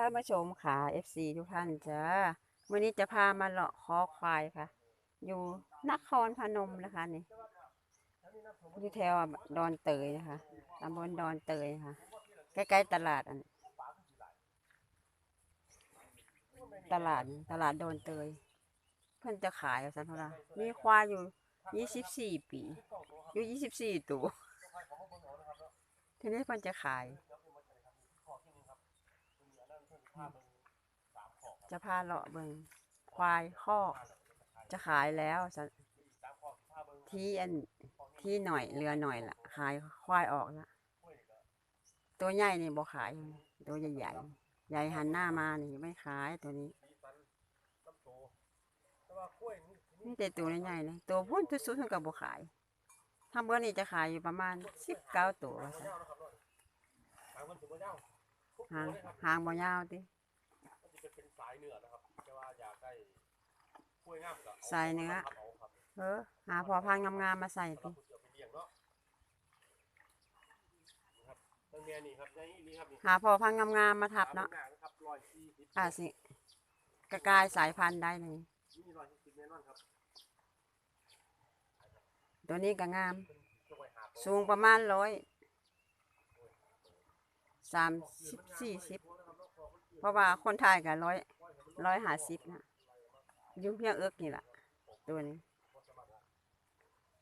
ท่านผู้ชมค่ะ FC ทุกท่านจ้าวันนี้จะพามาเลาะคอควายค่ะ อยู่นครพนมนะคะนี่อยู่แถวดอนเตยนะคะตำบลดอนเตยค่ะ ใกล้ๆตลาดอันตลาดตลาดดอนเตย เพิ่อนจะขายสันพรามีควายอยู่ยี่สิบสี่ปี อยู่ยี่สิบสี่ตัวทีนี้เพิ่อนจะขาย จะพาเลาะเบิงควายคอกจะขายแล้วที่อันที่หน่อยเรือหน่อยละขายควายออกละตัวใหญ่นี่บ่ขาย ตัวใหญ่ใหญ่ใหญ่หันหน้ามานี่ไม่ขายตัวนี้นี่แต่ตัวใหญ่ๆนะตัวพุ่นทุสุดๆกับบ่ขายทำเบอร์นี่จะขายอยู่ประมาณสิบเก้าตัวสั หางหางบ่ยาวติมันจะเป็นสายเนื้อนะครับแต่ว่าอยากได้กล้วยงามก็สายเนื้อาเอาครับเออหาพอพังงามๆมาใส่เราติคุณจะไปเลี้ยงเนาะนี่ครับตั้งเมียนี่ครับนี่นี่ครับนี่หาพอพังงามๆมาทับเนาะหางครับร้อยสี่สิบอ่าสิกระกายสายพันธุ์ได้เลยนี่ร้อยสี่สิบแน่นอนครับตัวนี้ก็งามจะไว้หาสูงประมาณร้อย สามสิบสี่สิบเพราะว่าคนไทยก็ร้อยร้อยห้าสิบนะยุ่งเพียงเอิกนี่แหละตัวนี้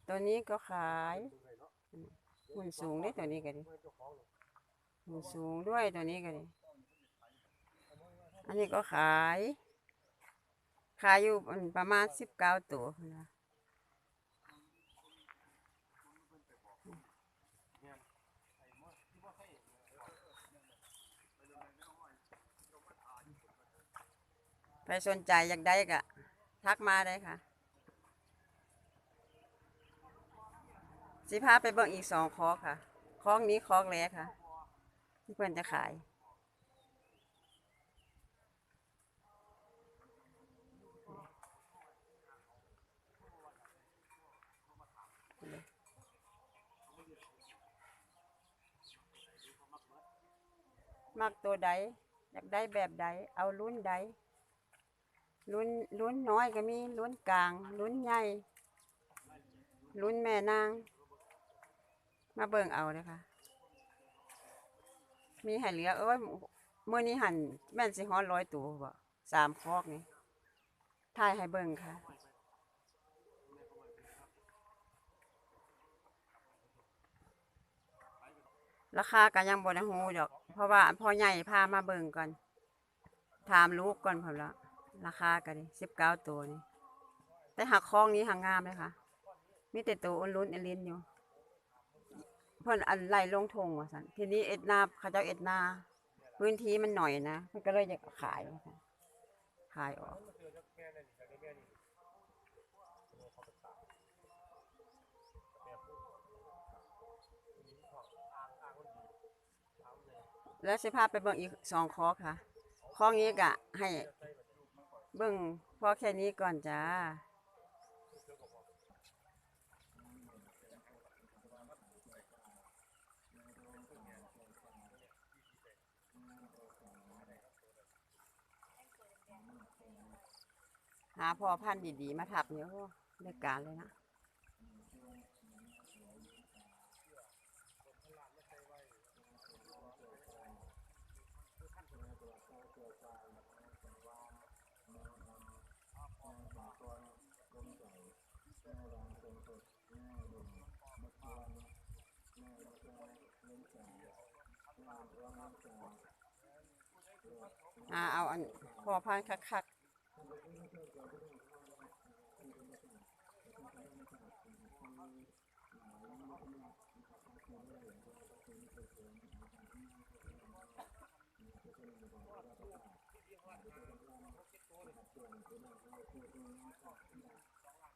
ตัวนี้ก็ขายหุ่นสูงด้วยตัวนี้ก็ดิหุ่นสูงด้วยตัวนี้ก็ดิอันนี้ก็ขาย ขายอยู่ประมาณสิบเก้าตัวนะ ใครสนใจอยากได้ก็ทักมาได้ค่ะ สิพาไปเบิ่งอีกสองคอกค่ะคอกนี้คอกแรกค่ะ ที่เพื่อนจะขายมักตัวใด อยากได้แบบใด เอารุ่นใด รุ่นรุ่นน้อยก็มีรุ่นกลางรุ่นใหญ่รุ่นแม่นาง มาเบิ่งเอาเลยค่ะ มีให้เหลือ เอ้ยเมื่อนี้หันแม่นสิฮอดร้อยตัวบ่สามคอกนี่ถ่ายให้เบิ่งค่ะราคาก็ยังบ่ได้ฮู้ดอก เพราะว่าพ่อใหญ่พามาเบิ่งก่อน ถามลูกก่อนพอและ ราคาก็ดิสิบเก้าตัวนี่แต่หักคลองนี้หักงามเลยค่ะ มีแต่ตัวอ้นลุ้นเอลินอยู่ เพิ่อนอันไล่ลงทงว่าสันทีนี้เอ็ดนาเขาเจ้าเอ็ดนาพื้นที่มันหน่อยนะ มันก็เลยอยากขายว่าซั่นขายออกแล้วสิพาไปเบิ่งอีกสองคอค่ะคอนี้กะให้ เบิ่งพอแค่นี้ก่อนจ้าหาพอพันธุ์ดีๆ มาทับเนี่ยโอ้เลือกการเลยนะ อ่าเอาอันพอพันคักคัก